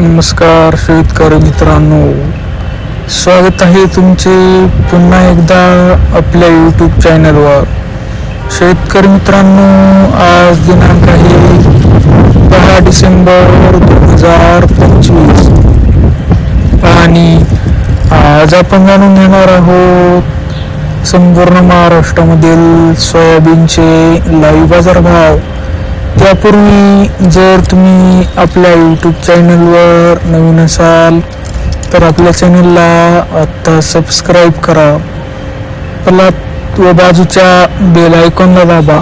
नमस्कार शेतकरी मित्रांनो. स्वागत आहे तुमचे पुन्हा एकदा आपल्या यूट्यूब चॅनलवर शेतकरी मित्रांनो आज दिनांक आहे दहा डिसेंबर दोन हजार पंचवीस. आणि आज आपण जाणून घेणार आहोत संपूर्ण महाराष्ट्रामधील सोयाबीनचे लाईव्ह बाजारभाव त्यापूर्वी जर तुम्ही आपल्या यूट्यूब चॅनलवर नवीन असाल तर आपल्या चॅनलला आत्ता सबस्क्राईब करा. त्याला व बाजूच्या बेल आयकॉनला दाबा.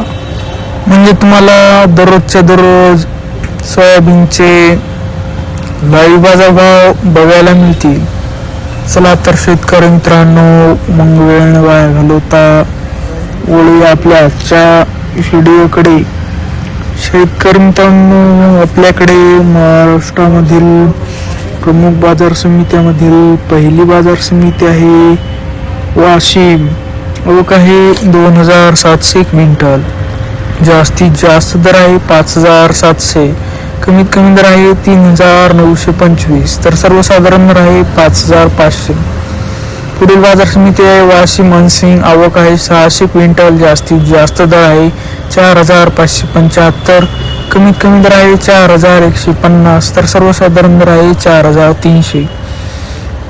म्हणजे तुम्हाला दररोजच्या दररोज सोयाबीनचे लाईव्ह बाजारभाव बघायला मिळतील. चला तर शेतकरी मित्रांनो मग वेळ वाया घालवता. वळूया आपल्या आजच्या व्हिडिओकडे शेतकरी मित्रांनो आपल्याकडे महाराष्ट्रामधील प्रमुख बाजार समित्यामधील पहिली बाजार समिती आहे वाशिम. ओक आहे दोन हजार सातशे क्विंटल. जास्तीत जास्त दर आहे पाच हजार सातशे. कमीत कमी दर आहे तीन हजार नऊशे पंचवीस. तर सर्वसाधारण दर आहे पाच हजार पाचशे. पुढील बाजार समिती आहे. वाशी मनसिंग आवक आहे. सहाशे क्विंटल जास्तीत जास्त दर आहे. चार हजार पाचशे पंच्याहत्तर. कमीत कमी दर आहे चार हजार एकशे पन्नास. तर सर्वसाधारण दर आहे चार हजार तीनशे.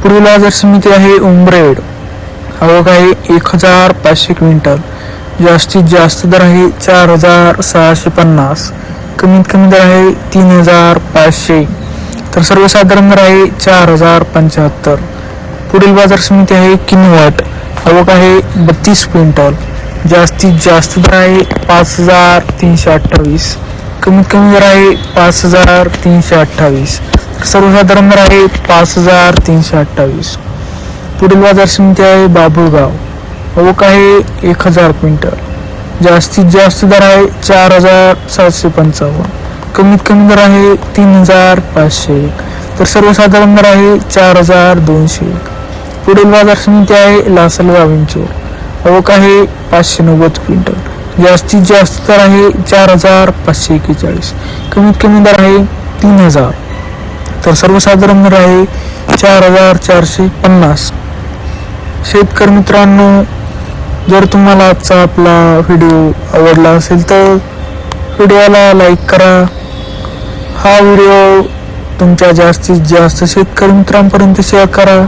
पुढील बाजार समिती आहे उमरेड. आवक आहे एक हजार पाचशे क्विंटल. जास्तीत जास्त दर आहे चार हजार सहाशे पन्नास. कमीत कमी दर आहे तीन हजार पाचशे. तर सर्वसाधारण दर आहे चार हजार पंच्याहत्तर. पुढील बाजार समिती आहे किनवट. आवक आहे बत्तीस क्विंटल. जास्तीत जास्त दर आहे पाच हजार तीनशे अठ्ठावीस. कमीत कमी दर आहे पाच हजार तीनशे अठ्ठावीस. सर्वसाधारण दर आहे पाच हजार तीनशे अठ्ठावीस. पुढील बाजार समिती आहे बाबुळगाव. आवक आहे एक हजार क्विंटल. जास्तीत जास्त दर आहे चार हजार सातशे पंचावन्न. कमीत कमी दर आहे तीन हजार पाचशे तर सर्वसाधारण दर आहे चार हजार दोनशे पुढील बाजार समिती आहे लासलगाव विंचूर आवक आहे पाचशे नव्वद क्विंटल. जास्तीत जास्त दर आहे चार हजार पाचशे एक्केचाळीस कमीत कमी दर आहे तीन हजार. तर सर्वसाधारण दर आहे चार हजार चारशे पन्नास. शेतकरी मित्रांनो जर तुम्हाला आजचा आपला व्हिडिओ आवडला असेल तर व्हिडिओला लाईक करा. हा व्हिडिओ तुमच्या जास्तीत जास्त शेतकरी मित्रांपर्यंत शेअर करा.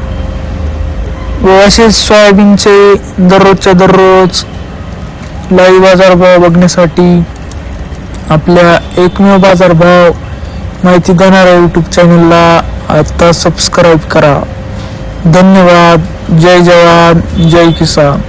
व असेच सोयाबीनचे दररोजच्या दररोज लाईव्ह बाजारभाव बघण्यासाठी आपल्या एकमेव बाजारभाव माहिती देणाऱ्या यूट्यूब चॅनलला आता सबस्क्राईब करा. धन्यवाद. जय जवान. जय किसान.